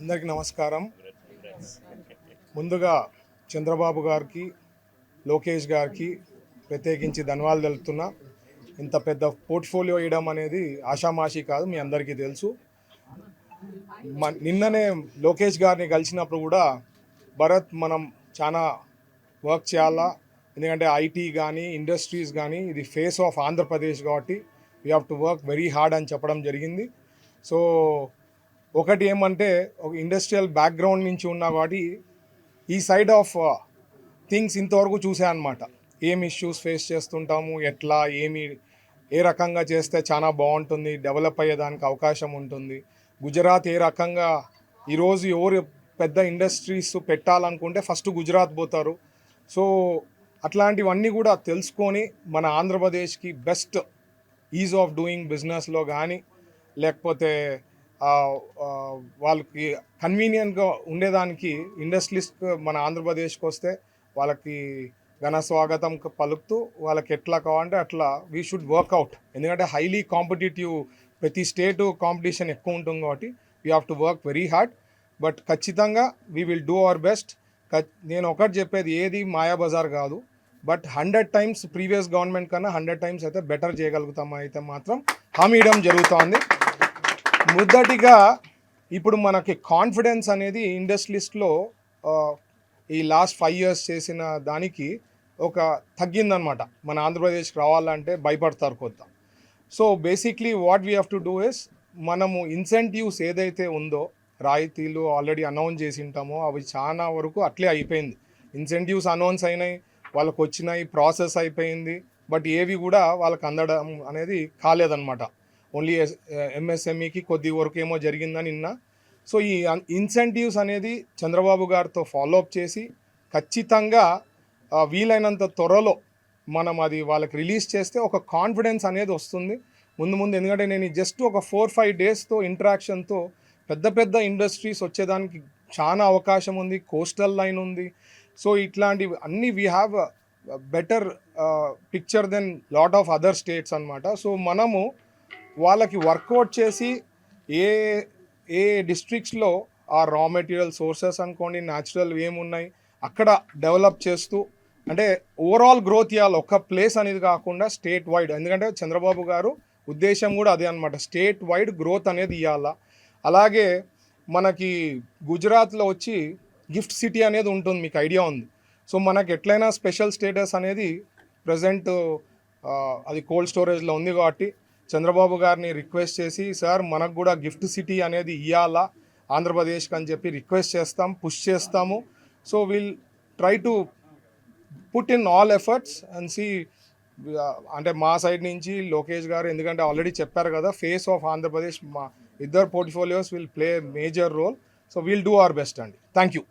అందరికీ నమస్కారం. ముందుగా చంద్రబాబు గారికి లోకేష్ గారికి ప్రత్యేకించి ధన్యవాదాలు తెలుపుతున్నా. ఇంత పెద్ద పోర్ట్ఫోలియో ఇవ్వడం అనేది ఆషామాషి కాదు మీ అందరికీ తెలుసు. మ- నిన్ననే లోకేష్ గారిని కలిసినప్పుడు కూడా భరత్ మనం చాలా వర్క్ చేయాలా? ఎందుకంటే ఐటీ కానీ ఇండస్ట్రీస్ కానీ ఇది ఫేస్ ఆఫ్ ఆంధ్రప్రదేశ్ కాబట్టి we have to work very hard అని చెప్పడం జరిగింది. సో ఒకటి ఏమంటే ఒక ఇండస్ట్రియల్ బ్యాక్గ్రౌండ్ నుంచి ఉన్నా కాబట్టి ఈ సైడ్ ఆఫ్ థింగ్స్ ఇంతవరకు చూసా అనమాట ఏం ఇష్యూస్ ఫేస్ చేస్తుంటాము ఎట్లా ఏమి ఏ రకంగా చేస్తే చాలా బాగుంటుంది డెవలప్ అయ్యేదానికి అవకాశం ఉంటుంది. గుజరాత్ ఏ రకంగా ఈరోజు ఎవరు పెద్ద ఇండస్ట్రీస్ పెట్టాలనుకుంటే ఫస్ట్ గుజరాత్ పోతారు. సో అట్లాంటివన్నీ కూడా తెలుసుకొని మన ఆంధ్రప్రదేశ్కి బెస్ట్ ఈజ్ ఆఫ్ డూయింగ్ బిజినెస్లో కానీ లేకపోతే వాళ్ళకి కన్వీనియంట్గా ఉండేదానికి ఇండస్ట్రీస్ట్ మన ఆంధ్రప్రదేశ్కి వస్తే వాళ్ళకి ఘన స్వాగతం పలుకుతూ వాళ్ళకి ఎట్లా కావాలంటే అట్లా వీ షుడ్ వర్క్అవుట్ ఎందుకంటే హైలీ కాంపిటేటివ్ ప్రతి స్టేటు కాంపిటీషన్ ఎక్కువ ఉంటుంది కాబట్టి we have to work very hard but ఖచ్చితంగా we will do our best నేను ఒకటి చెప్పేది ఏది మాయాబజార్ కాదు. But hundred times previous government కన్నా హండ్రెడ్ టైమ్స్ అయితే బెటర్ చేయగలుగుతాం అయితే మాత్రం. హామీ ఇవ్వడం జరుగుతోంది. మొదటిగా ఇప్పుడు మనకి కాన్ఫిడెన్స్ అనేది ఇండస్ట్రీస్లో ఈ లాస్ట్ ఫైవ్ ఇయర్స్ చేసిన దానికి ఒక తగ్గిందనమాట మన ఆంధ్రప్రదేశ్కి రావాలంటే భయపడతారు కొత్త so basically what we have to do is మనము ఇన్సెంటివ్స్ ఏదైతే ఉందో రాయితీలు ఆల్రెడీ అనౌన్స్ చేసి ఉంటామో అవి చాలా వరకు అట్లే అయిపోయింది. ఇన్సెంటివ్స్ అనౌన్స్ అయినాయి వాళ్ళకు వచ్చినాయి ప్రాసెస్ అయిపోయింది బట్ ఏవి కూడా వాళ్ళకి అందడం అనేది కాలేదన్నమాట. ఓన్లీ ఎంఎస్ఎంఈకి కొద్ది వరకు ఏమో జరిగిందని నిన్న. సో ఈ ఇన్సెంటివ్స్ అనేది చంద్రబాబు గారితో ఫాలో అప్ చేసి ఖచ్చితంగా వీలైనంత త్వరలో మనం అది వాళ్ళకి రిలీజ్ చేస్తే ఒక కాన్ఫిడెన్స్ అనేది వస్తుంది. ముందు ముందు ఎందుకంటే నేను జస్ట్ ఒక ఫోర్ ఫైవ్ డేస్తో ఇంటరాక్షన్తో పెద్ద పెద్ద ఇండస్ట్రీస్ వచ్చేదానికి చాలా అవకాశం ఉంది కోస్టల్ లైన్ ఉంది. సో ఇట్లాంటివి అన్నీ we have better picture then lot of other states అనమాట సో మనము వాళ్ళకి వర్కౌట్ చేసి ఏ ఏ డిస్ట్రిక్ట్స్లో ఆ రా మెటీరియల్ సోర్సెస్ అనుకోండి న్యాచురల్ ఏమున్నాయి అక్కడ డెవలప్ చేస్తూ అంటే ఓవరాల్ గ్రోత్ ఇవ్వాలి ఒక ప్లేస్ అనేది కాకుండా స్టేట్ వైడ్ ఎందుకంటే చంద్రబాబు గారు ఉద్దేశం కూడా అదే అనమాట స్టేట్ వైడ్ గ్రోత్ అనేది ఇవ్వాలా అలాగే మనకి గుజరాత్లో వచ్చి గిఫ్ట్ సిటీ అనేది ఉంటుంది మీకు ఐడియా ఉంది. సో మనకి ఎట్లయినా స్పెషల్ స్టేటస్ అనేది ప్రజెంట్ అది కోల్డ్ స్టోరేజ్లో ఉంది కాబట్టి చంద్రబాబు గారిని రిక్వెస్ట్ చేసి సార్ మనకు కూడా గిఫ్ట్ సిటీ అనేది ఇవ్వాలా ఆంధ్రప్రదేశ్కి అని చెప్పి రిక్వెస్ట్ చేస్తాం పుష్ చేస్తాము. So will try to put in all efforts and see అంటే మా సైడ్ నుంచి లోకేష్ గారు ఎందుకంటే ఆల్రెడీ చెప్పారు కదా ఫేస్ ఆఫ్ ఆంధ్రప్రదేశ్ మా ఇద్దరు portfolios will play major role so will do our best అండి. Thank you